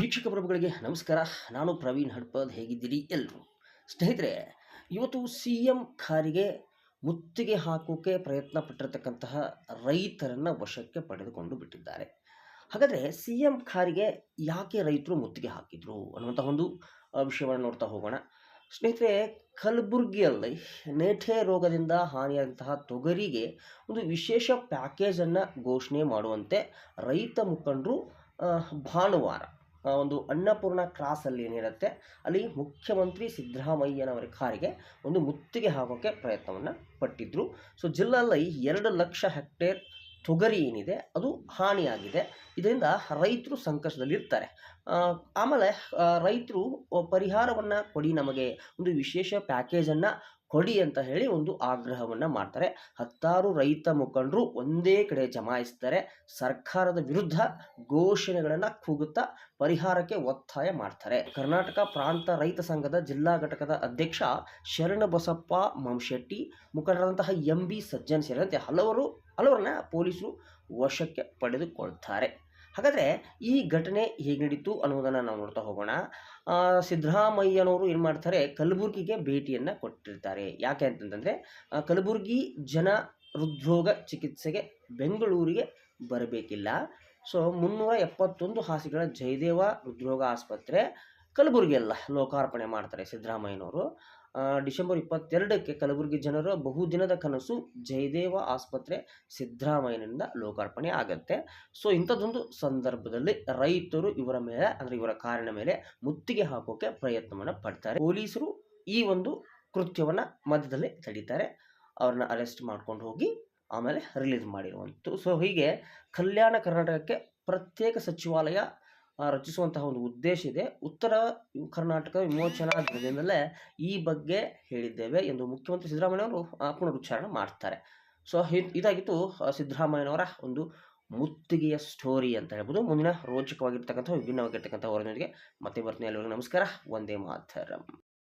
ವೀಕ್ಷಕ ಪ್ರಭುಗಳಿಗೆ ನಮಸ್ಕಾರ. ನಾನು ಪ್ರವೀಣ್ ಹಡ್ಪದ್. ಹೇಗಿದ್ದೀರಿ ಎಲ್ಲರೂ ಸ್ನೇಹಿತರೆ, ಇವತ್ತು ಸಿ ಎಂ ಕಾರಿಗೆ ಮುತ್ತಿಗೆ ಹಾಕೋಕೆ ಪ್ರಯತ್ನ ಪಟ್ಟಿರತಕ್ಕಂತಹ ರೈತರನ್ನು ವಶಕ್ಕೆ ಪಡೆದುಕೊಂಡು ಬಿಟ್ಟಿದ್ದಾರೆ. ಹಾಗಾದರೆ ಸಿ ಎಂ ಖಾರಿಗೆ ಯಾಕೆ ರೈತರು ಮುತ್ತಿಗೆ ಹಾಕಿದ್ರು ಅನ್ನುವಂಥ ಒಂದು ವಿಷಯವನ್ನು ನೋಡ್ತಾ ಹೋಗೋಣ. ಸ್ನೇಹಿತರೆ, ಕಲಬುರ್ಗಿಯಲ್ಲಿ ನೇಠೆ ರೋಗದಿಂದ ಹಾನಿಯಾದಂತಹ ತೊಗರಿಗೆ ಒಂದು ವಿಶೇಷ ಪ್ಯಾಕೇಜನ್ನು ಘೋಷಣೆ ಮಾಡುವಂತೆ ರೈತ ಮುಖಂಡರು ಭಾನುವಾರ ಒಂದು ಅನ್ನಪೂರ್ಣ ಕ್ರಾಸಲ್ಲಿ ಏನಿರುತ್ತೆ, ಅಲ್ಲಿ ಮುಖ್ಯಮಂತ್ರಿ ಸಿದ್ದರಾಮಯ್ಯನವರ ಕಾರಿಗೆ ಒಂದು ಮುತ್ತಿಗೆ ಹಾಕೋಕ್ಕೆ ಪ್ರಯತ್ನವನ್ನು ಪಟ್ಟಿದ್ರು. ಸೊ ಜಿಲ್ಲೆಯಲ್ಲಿ ಎರಡು ಲಕ್ಷ ಹೆಕ್ಟೇರ್ ತೊಗರಿ ಏನಿದೆ, ಅದು ಹಾನಿಯಾಗಿದೆ. ಇದರಿಂದ ರೈತರು ಸಂಕಷ್ಟದಲ್ಲಿರ್ತಾರೆ. ಆಮೇಲೆ ರೈತರು ಪರಿಹಾರವನ್ನು ಕೊಡಿ ನಮಗೆ. ಒಂದು ವಿಶೇಷ ಪ್ಯಾಕೇಜನ್ನು ಕೊಡಿ ಅಂತ ಹೇಳಿ ಒಂದು ಆಗ್ರಹವನ್ನು ಮಾಡ್ತಾರೆ. ಹತ್ತಾರು ರೈತ ಮುಖಂಡರು ಒಂದೇ ಕಡೆ ಜಮಾಯಿಸ್ತಾರೆ. ಸರ್ಕಾರದ ವಿರುದ್ಧ ಘೋಷಣೆಗಳನ್ನು ಕೂಗುತ್ತಾ ಪರಿಹಾರಕ್ಕೆ ಒತ್ತಾಯ ಮಾಡ್ತಾರೆ. ಕರ್ನಾಟಕ ಪ್ರಾಂತ ರೈತ ಸಂಘದ ಜಿಲ್ಲಾ ಘಟಕದ ಅಧ್ಯಕ್ಷ ಶರಣಬಸಪ್ಪ ಮಂಶೆಟ್ಟಿ, ಮುಖಂಡರಾದಂತಹ ಎಂ ಬಿ ಸಜ್ಜನ್ ಸೇರಿದಂತೆ ಹಲವರು ಹಲವರನ್ನ ಪೊಲೀಸರು ವಶಕ್ಕೆ ಪಡೆದುಕೊಳ್ತಾರೆ. ಹಾಗಾದರೆ ಈ ಘಟನೆ ಹೇಗೆ ನಡೀತು ಅನ್ನೋದನ್ನು ನಾವು ನೋಡ್ತಾ ಹೋಗೋಣ. ಸಿದ್ದರಾಮಯ್ಯನವರು ಏನು ಮಾಡ್ತಾರೆ, ಕಲಬುರಗಿಗೆ ಭೇಟಿಯನ್ನು ಕೊಟ್ಟಿರ್ತಾರೆ. ಯಾಕೆ ಅಂತಂತಂದರೆ ಕಲಬುರಗಿ ಜನ ಹೃದ್ರೋಗ ಚಿಕಿತ್ಸೆಗೆ ಬೆಂಗಳೂರಿಗೆ ಬರಬೇಕಿಲ್ಲ. ಸೊ, ಮುನ್ನೂರ ಎಪ್ಪತ್ತೊಂದು ಹಾಸಿಗೆಗಳ ಜಯದೇವ ಹೃದ್ರೋಗ ಆಸ್ಪತ್ರೆ ಕಲಬುರಗಿಯಲ್ಲ ಲೋಕಾರ್ಪಣೆ ಮಾಡ್ತಾರೆ ಸಿದ್ದರಾಮಯ್ಯನವರು. ಡಿಸೆಂಬರ್ ಇಪ್ಪತ್ತೆರಡಕ್ಕೆ ಕಲಬುರಗಿ ಜನರ ಬಹುದಿನದ ಕನಸು ಜಯದೇವ ಆಸ್ಪತ್ರೆ ಸಿದ್ದರಾಮಯ್ಯನಿಂದ ಲೋಕಾರ್ಪಣೆ ಆಗುತ್ತೆ. ಸೊ, ಇಂಥದ್ದೊಂದು ಸಂದರ್ಭದಲ್ಲಿ ರೈತರು ಇವರ ಮೇಲೆ, ಅಂದರೆ ಇವರ ಕಾರಿನ ಮೇಲೆ ಮುತ್ತಿಗೆ ಹಾಕೋಕೆ ಪ್ರಯತ್ನವನ್ನು ಪಡ್ತಾರೆ. ಪೊಲೀಸರು ಈ ಒಂದು ಕೃತ್ಯವನ್ನು ಮಧ್ಯದಲ್ಲಿ ತಡೀತಾರೆ. ಅವ್ರನ್ನ ಅರೆಸ್ಟ್ ಮಾಡ್ಕೊಂಡು ಹೋಗಿ ಆಮೇಲೆ ರಿಲೀಸ್ ಮಾಡಿರುವಂಥದ್ದು. ಸೊ, ಹೀಗೆ ಕಲ್ಯಾಣ ಕರ್ನಾಟಕಕ್ಕೆ ಪ್ರತ್ಯೇಕ ಸಚಿವಾಲಯ ರಚಿಸುವಂತಹ ಒಂದು ಉದ್ದೇಶ ಇದೆ. ಉತ್ತರ ಕರ್ನಾಟಕ ವಿಮೋಚನಾ ದಿನದಿಂದಲೇ ಈ ಬಗ್ಗೆ ಹೇಳಿದ್ದೇವೆ ಎಂದು ಮುಖ್ಯಮಂತ್ರಿ ಸಿದ್ದರಾಮಯ್ಯವರು ಪುನರುಚ್ಚಾರಣೆ ಮಾಡ್ತಾರೆ. ಸೊ ಇದಾಗಿತ್ತು ಸಿದ್ದರಾಮಯ್ಯನವರ ಒಂದು ಮುತ್ತಿಗೆಯ ಸ್ಟೋರಿ ಅಂತ ಹೇಳ್ಬೋದು. ಮುಂದಿನ ರೋಚಕವಾಗಿರ್ತಕ್ಕಂಥ, ವಿಭಿನ್ನವಾಗಿರ್ತಕ್ಕಂಥ ವರದಿಯೊಂದಿಗೆ ಮತ್ತೆ ಬರ್ತೀನಿ. ಎಲ್ಲರಿಗೂ ನಮಸ್ಕಾರ. ಒಂದೇ ಮಾತರಂ.